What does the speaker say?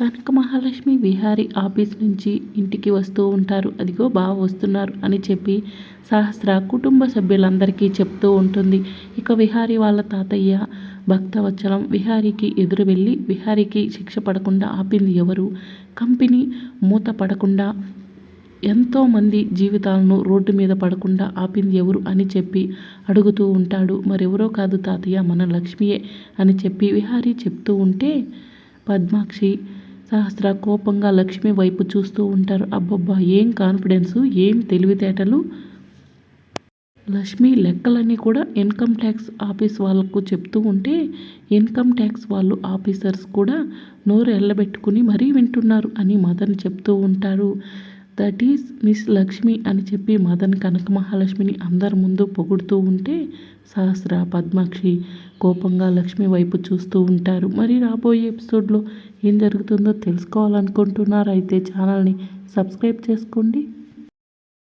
కనక Mahalakshmi Vihari office నుంచి ఇంటికి వస్తూ ఉంటారు. అదిగో బాగా వస్తున్నారు అని చెప్పి సహస్ర కుటుంబ సభ్యులందరికీ చెప్తూ ఉంటుంది. ఇక విహారి వాళ్ళ తాతయ్య భక్తవత్సలం విహారీకి ఎదురు వెళ్ళి విహారీకి శిక్ష పడకుండా ఆపింది ఎవరు? కంపెనీ మూత పడకుండా ఎంతోమంది జీవితాలను రోడ్డు మీద పడకుండా ఆపింది ఎవరు అని చెప్పి అడుగుతూ ఉంటాడు. మరెవరో కాదు తాతయ్య మన లక్ష్మియే అని చెప్పి విహారీ చెప్తూ ఉంటే పద్మాక్షి సహస్ర కోపంగా లక్ష్మి వైపు చూస్తూ ఉంటారు. అబ్బబ్బా ఏం కాన్ఫిడెన్సు ఏం తెలివితేటలు? లక్ష్మి లెక్కలన్నీ కూడా ఇన్కమ్ ట్యాక్స్ ఆఫీస్ వాళ్ళకు చెప్తూ ఉంటే ఇన్కమ్ ట్యాక్స్ వాళ్ళు ఆఫీసర్స్ కూడా నోరు ఎల్లబెట్టుకుని మరీ వింటున్నారు అని మదన్ చెప్తూ ఉంటారు. దట్ ఈస్ మిస్ లక్ష్మి అని చెప్పి మదన్ కనక మహాలక్ష్మిని అందరి ముందు పొగుడుతూ ఉంటే సహస్ర పద్మాక్షి కోపంగా లక్ష్మి వైపు చూస్తూ ఉంటారు. మరి రాబోయే ఎపిసోడ్లో ఏం జరుగుతుందో తెలుసుకోవాలనుకుంటున్నారు అయితే ఛానల్ని సబ్స్క్రైబ్ చేసుకోండి.